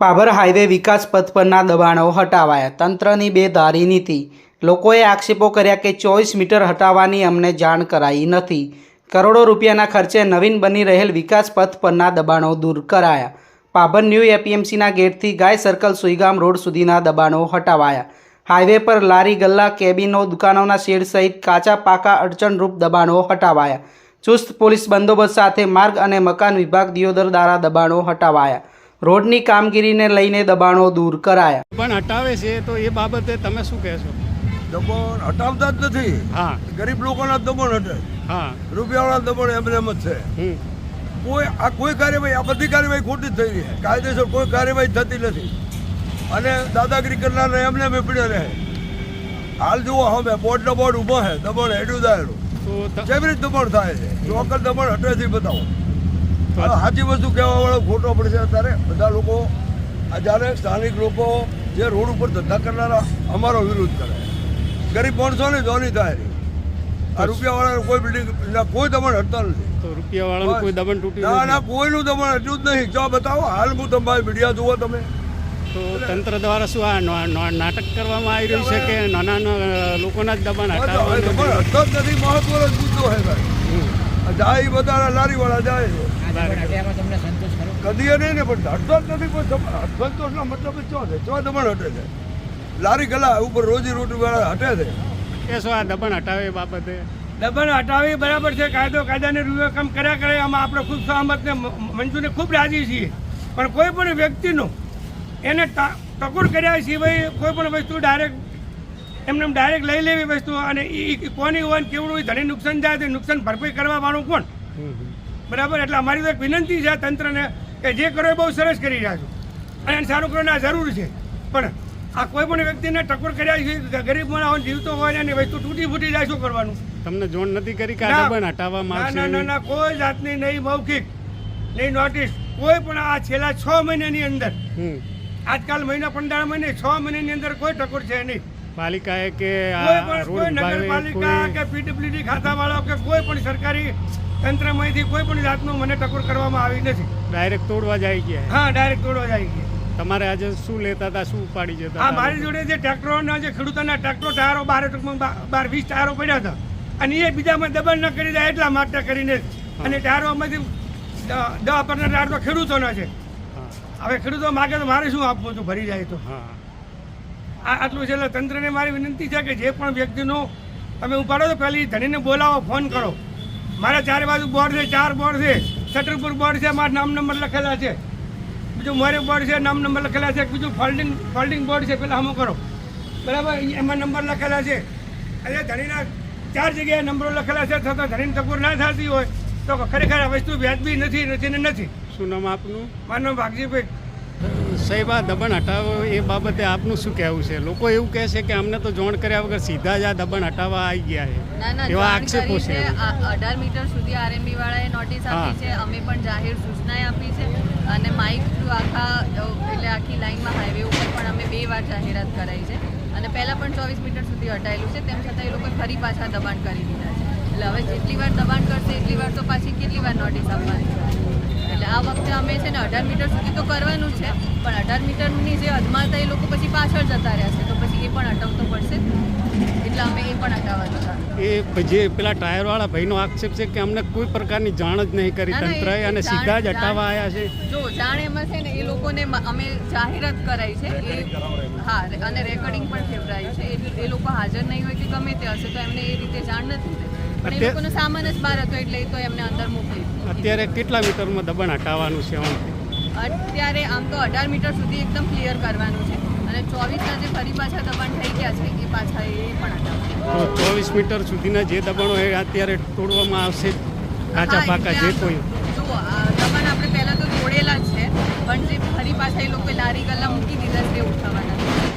Bhabhar highway વિકાસ પથ પરના દબાણો હટાવાયા. તંત્રની બે ધારી નીતિ. લોકોએ આક્ષેપો કર્યા કે ચોવીસ મીટર હટાવવાની અમને જાણ કરાઈ નથી. કરોડો રૂપિયાના ખર્ચે નવીન બની રહેલ વિકાસ પથ પરના દબાણો દૂર કરાયા. પાભર ન્યૂ એપીએમસીના ગેટથી ગાય સર્કલ સુઈગામ રોડ સુધીના દબાણો હટાવાયા. હાઈવે પર લારી ગલ્લા કેબિનો દુકાનોના શેડ સહિત કાચા પાકા અડચણરૂપ દબાણો હટાવાયા. ચુસ્ત પોલીસ બંદોબસ્ત સાથે માર્ગ અને મકાન વિભાગ દિયોદર દ્વારા દબાણો હટાવાયા. રોડની કામગીરીને લઈને દબાણો દૂર કરાયા. પણ હટાવે છે તો એ બાબતે તમે શું કહેશો? દબાણ હટાવતા જ નથી. હા. ગરીબ લોકોના દબાણ હટે. હા. રૂપિયાવાળા દબાણ એમને એમ જ છે. કોઈ આ કોઈ કાર્યવાહી આ બધી કાર્યવાહી ખોટી જ થઈ રહી છે. કાયદેસર કોઈ કાર્યવાહી થતી નથી. અને દાદાગીરી કરનારને એમને એમ રહે. હાલ જુઓ હવે બોર્ડનો બોર્ડ ઊભો છે દમણ હેડ્યું દાયેલું કેવી રીતે દબાણ થાય છે? લોકલ દબાણ હટે છે બતાવો. સાચી વસ્તુ કહેવા વાળો ખોટો પડશે અત્યારે. બધા લોકો આ જ્યારે સ્થાનિક લોકો જે રોડ ઉપર ધંધા કરનારા અમારો વિરોધ કરે. ગરીબ માણસો ને ધોની થાય. આ રૂપિયાવાળા કોઈ બિલ્ડિંગ ના કોઈ દમણ હટતા નથી. તો રૂપિયાવાળાનું કોઈ દબણ તૂટી ના ના કોઈનું દમણ હટ્યું જ નહીં. જો બતાવો હાલ હું તમારી મીડિયા જુઓ તમે. તો તંત્ર દ્વારા શું આ નાટક કરવામાં આવી રહ્યું છે કે નાના નાના લોકોના જ દબાણ હવે દબાણ દમણ હટતો જ નથી. મહત્વનો મુદ્દો છે ભાઈ. જાય બધા લારીવાળા જાય. કદી નહીં ને પણ હટતો જ નથી પણ દમણ- સંતોષનો મતલબ ચો છે? ચો દમણ હટે છે? લારી ગલા ઉપર રોજી રોટી વાળા હટે છે? કે શું આ દબાણ હટાવે બાબતે? દબાણ હટાવી બરાબર છે કાયદો કાયદાને રૂએ કામ કર્યા કરે આમાં આપણે ખૂબ સહમતને મંજુને મંજૂરને ખૂબ રાજી છીએ. પણ કોઈ પણ વ્યક્તિનું એને ટકોર કર્યા સિવાય કોઈ પણ વસ્તુ ડાયરેક્ટ એમને ડાયરેક્ટ લઈ લેવી વસ્તુ અને એ કોની હોય કેવડું હોય ધણી નુકસાન થાય તો નુકસાન ભરપાઈ કરવાવાળું કોણ. બરાબર? એટલે અમારી તો એક વિનંતી છે તંત્રને કે જે કરો એ બહુ સરસ કરી રહ્યા છો. અને એને સારું કરવાની આ જરૂર છે. પણ આ કોઈ પણ વ્યક્તિને ટકોર કર્યા છે ગરીબ માણસ જીવતો હોય ને વસ્તુ તૂટી ફૂટી જાય શું કરવાનું? તમને જોણ નથી કરી કે આ. દબાણ હટાવવામાં ના ના ના ના કોઈ જાતની નહીં મૌખિક નહીં નોટિસ. કોઈ પણ આ છેલ્લા છ મહિનાની અંદર આજકાલ મહિના પંદર મહિને છ મહિનાની અંદર કોઈ ટકોર છે નહીં. પાલિકાએ કે કોઈ નગરપાલિકા કે પીડબ્લ્યુડી ખાતાવાળો કે કોઈ પણ સરકારી તંત્રમાંથી કોઈ પણ જાતનું મને ટકોર કરવામાં આવી નથી. ડાયરેક્ટ તોડવા જાય ગયા. હા ડાયરેક્ટ તોડવા જાય છે તમારે આજે શું લેતા હતા શું ઉપાડી જતા આ મારી જોડે જે ટ્રેક્ટરોના જે ખેડૂતોના ટ્રેક્ટરો ટાયરો બાર બાર વીસ ટાયરો પડ્યા હતા. અને એ બીજામાં દબાણ ન કરી જાય એટલા માટે કરીને અને ટાયરો અમારી દવા પરના ટાયર તો ખેડૂતોના છે. હવે ખેડૂતો માગે તો મારે શું આપવું હતું ભરી જાય તો. હા. આ આટલું છે એટલે તંત્રને મારી વિનંતી છે કે જે પણ વ્યક્તિનો તમે ઉપાડો તો પહેલી ધણીને બોલાવો ફોન કરો. મારા ચારે બાજુ બોર્ડ છે ચાર બોર્ડ છે છતરપુર બોર્ડ છે મારા નામ નંબર લખેલા છે. બીજું મોરે બોર્ડ છે નામ નંબર લખેલા છે બીજું ફોલ્ડિંગ ફોલ્ડિંગ બોર્ડ છે પેલા હમો કરો. બરાબર? એમાં નંબર લખેલા છે. એટલે ધણીના ચાર જગ્યાએ નંબરો લખેલા છે છતાં ધણીની ટકોર ના થતી હોય તો ખરેખર આ વસ્તુ વ્યાજબી નથી નથી ને નથી. શું નામ આપનું? મારું નામ ભાગજીભાઈ સાહેબ આ દબાણ હટાવો એ બાબતે આપનું શું કહેવું છે? લોકો એવું કહે છે કે અમને તો જોણ કર્યા વગર સીધા જ આ દબાણ હટાવવા આવી ગયા છે. એવા આક્ષેપો છે અઢાર મીટર સુધી આરએમબી વાળાએ નોટિસ આપી છે. અમે પણ જાહેર સૂચનાએ આપી છે. અને માઇક થ્રુ આખા એટલે આખી લાઇનમાં હાઈવે ઉપર પણ અમે બે વાર જાહેરાત કરાઈ છે. અને પહેલાં પણ ચોવીસ મીટર સુધી હટાયેલું છે. તેમ છતાં એ લોકો ફરી પાછા દબાણ કરી દીધા છે. એટલે હવે જેટલી વાર દબાણ કરશે એટલી વાર તો પાછી કેટલી વાર નોટિસ આપવાની છે? આ વખતે અમે છે ને અઢાર મીટર સુધી તો કરવાનું છે પણ અઢાર મીટરની જે હતા એ લોકો પછી પાછળ જતા રહ્યા છે તો પછી એ પણ હટાવતો પડશે. એટલે અમે એ પણ હટાવવાનું હતા એ જે પેલા ટાયરવાળા ભાઈનો આક્ષેપ છે કે અમને કોઈ પ્રકારની જાણ જ નહીં કરી તંત્રએ અને સીધા જ હટાવવા આવ્યા છે. જો જાણ એમાં છે ને એ લોકોને અમે જાહેરાત કરાઈ છે એ હા અને રેકોર્ડિંગ પણ ફેવરાયું છે એ- લોકો હાજર નહીં હોય કે ગમે તે હશે તો એમને એ રીતે જાણ નથી. પણ એ અત્યારે- લોકોનો સામાન જ બહાર હતો એટલે તો એમને અંદર મોકલી અત્યારે કેટલા મીટરમાં દબાણ હટાવવાનું છે આમ? અત્યારે આમ તો અઢાર મીટર સુધી એકદમ ક્લિયર કરવાનું છે. અને ચોવીસના જે ફરી પાછા દબાણ થઈ ગયા છે એ પાછા એ પણ હટાવવાનું તો ચોવીસ મીટર સુધીના જે દબાણો એ અત્યારે તોડવામાં આવશે કાચા પાકા જે કોઈ. જુઓ આ દબાણ આપણે પહેલાં તો તોડેલા જ છે પણ જે ફરી પાછા એ લોકો લારી ગલ્લા મૂકી દીધા છે ઉઠાવવાના છે.